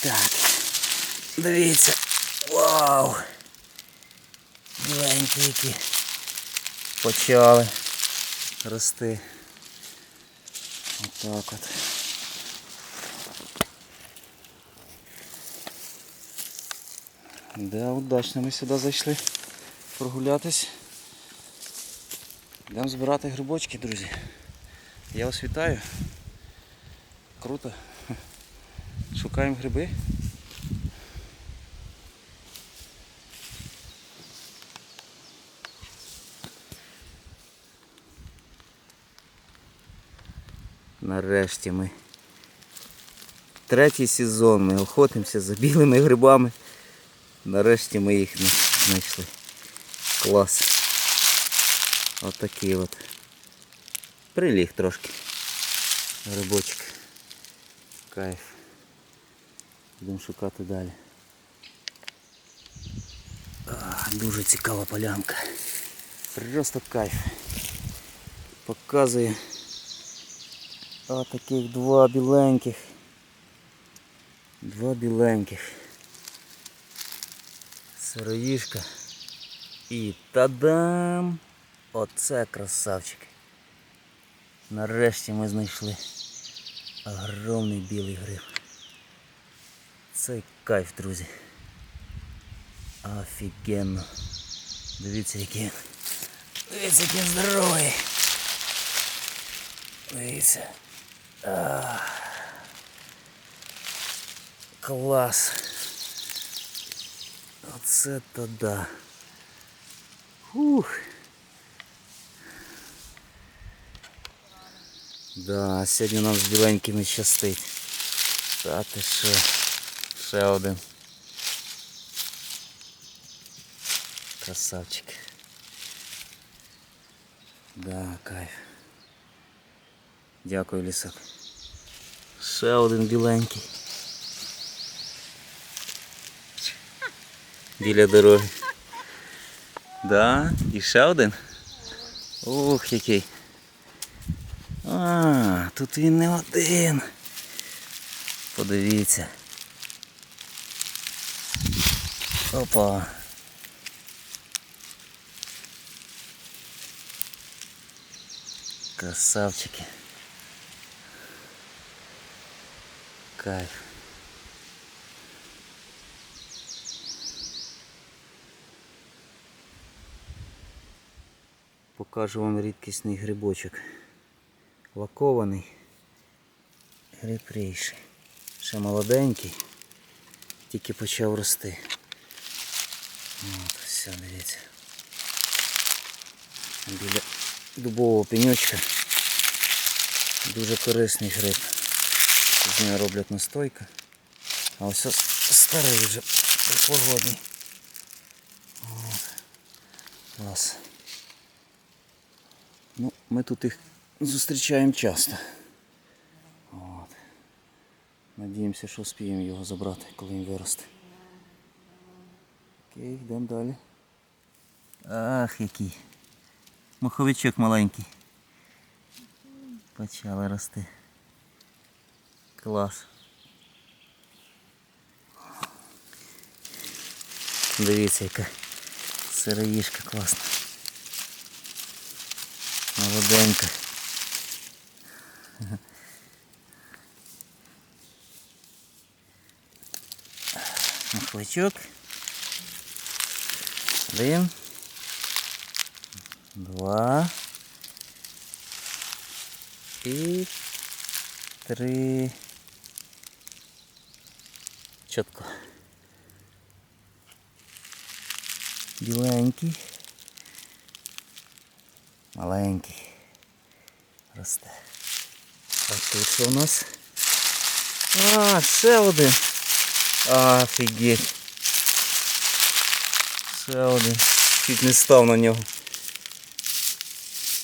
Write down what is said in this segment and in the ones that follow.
Так. Дивіться. Вау! Біленькі які. Почали рости. Отак от. Да, удачно ми сюди зайшли прогулятись. Йдемо збирати грибочки, друзі. Я вас вітаю. Круто. Шукаємо гриби. Нарешті ми. Третій сезон ми охотимося за білими грибами. Нарешті ми їх не знайшли. Клас. Отакий от. Приліг трошки. Грибочок. Кайф. Будемо шукати далі. А, дуже цікава полянка. Просто кайф. Показує отаких два біленьких. Два біленьких. Сироїшка. І тадам! Оце красавчик. Нарешті ми знайшли огромний білий гриб. Це кайф, друзі. Офігенно. Дивіться, який. він. Дивіться, який він здоровий. Дивіться. А. Клас. Оце то да. Ух. Да, сьогодні нам з біленькими щастить. Та ти що? Ще один. Красавчик. Да, кайф. Дякую, лісок. Ще один біленький. Біля дороги. Да, і ще один. Ух, який. А, тут він не один. Подивіться. Опа. Красавчики. Кайф. Покажу вам рідкісний грибочок. Лакований. Гриб рейший. Ще молоденький. Тільки почав рости. От, все, дивіться. Біля дубового пеньочка. Дуже корисний гриб. З нього роблять настойка. А ось ось старий вже припогодний. От. Клас. Ну, ми тут їх зустрічаємо часто. От. Надіємося, що успіємо його забрати, коли він виросте. Окей, йдемо далі. Ах, який. Маховичок маленький. Почали рости. Клас. Дивіться, яка сироїшка класна. Молоденька. Маховичок. Один. Два. І три. Чітко. Біленький. Маленький. Росте. А тут що у нас? А, ще один. Офігеть. Ще один. Чуть не став на нього.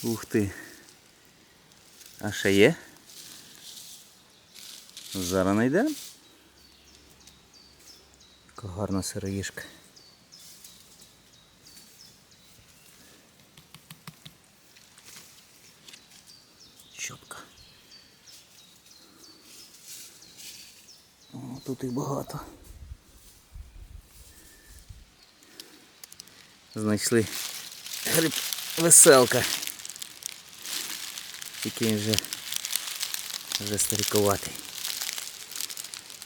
Ух ти. А ще є? Зараз знайдемо. Яка гарна сироїшка. Чітко. От. Тут їх багато. Знайшли гриб веселка. Він вже, вже старікуватий.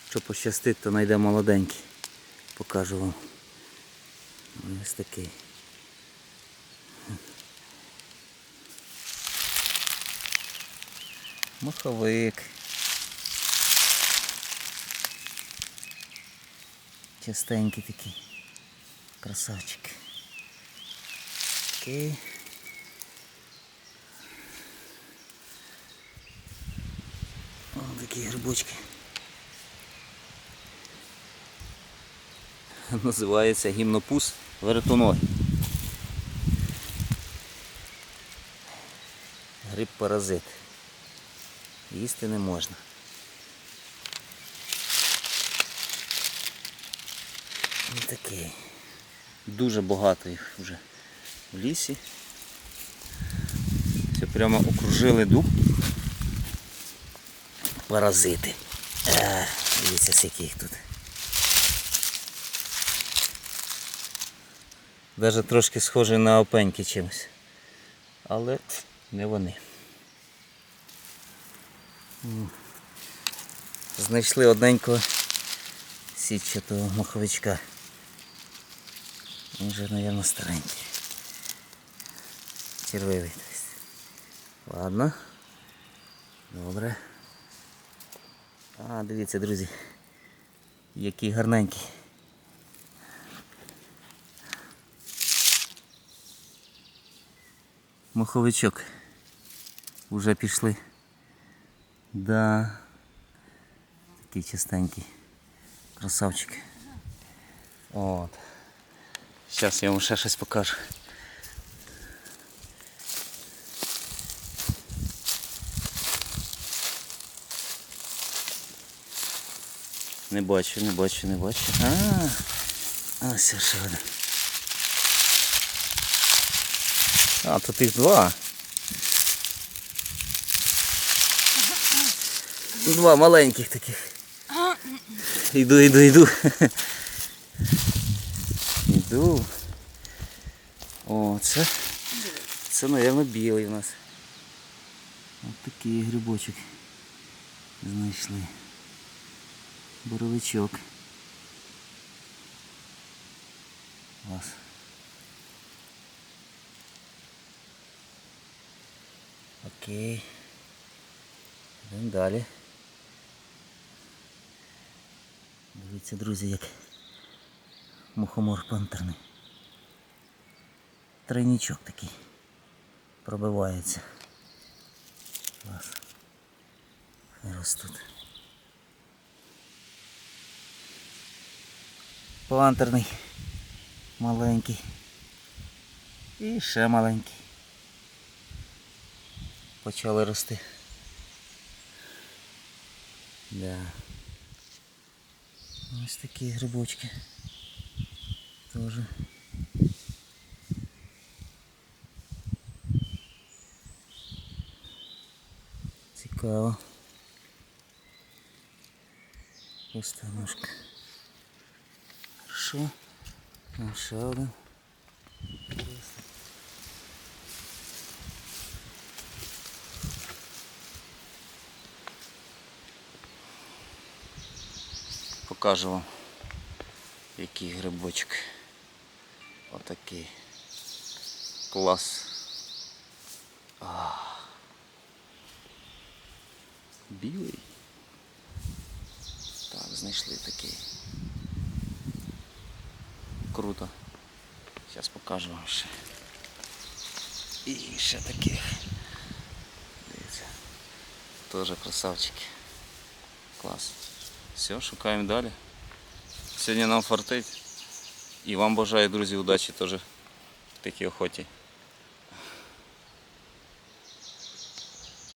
Якщо пощастить, то знайде молоденький. Покажу вам. Ось такий. Маховик. Частенький такий. Красавчик. Окей. О, такі грибочки. Називається гімнопус веретоной. Гриб паразит. Їсти не можна. Ось такий. Дуже багато їх вже в лісі. Все прямо окружили дуб. Паразити. Е, дивіться, скільки їх тут. Даже трошки схожі на опеньки чимось. Але не вони. Знайшли одненького сітчатого маховичка. Він вже, мабуть, старенький. Червивий. Ладно. Добре. А, дивіться, друзі. Який гарненький. Маховичок. Уже пішли. Да. Такий чистенький. Красавчик. От. Зараз я вам ще щось покажу. Не бачу, не бачу, не бачу. А, а ось ще один. А, тут їх два. Два маленьких таких. Іду, іду, іду. Іду. О, це, це, мабуть, білий у нас. Ось такий грибочок знайшли. Боровичок. Клас. Окей. Йдемо далі. Дивіться, друзі, як мухомор пантерний. Тройничок такий. Пробивається. Клас. Ростуть. Пантерний. Маленький. І ще маленький. Почали рости. Да. Ось такі грибочки. Тоже. Цікаво. Установка. Хорошо. Ще один. Покажу вам, який грибочок. Отакий. Клас. А. Білий. Так, знайшли такий. Круто. Зараз покажу вам ще. І ще таких. Дивіться. Теж красавчики. Клас. Все, шукаємо далі. Сьогодні нам фартить. І вам бажаю, друзі, удачі теж в такій охоті.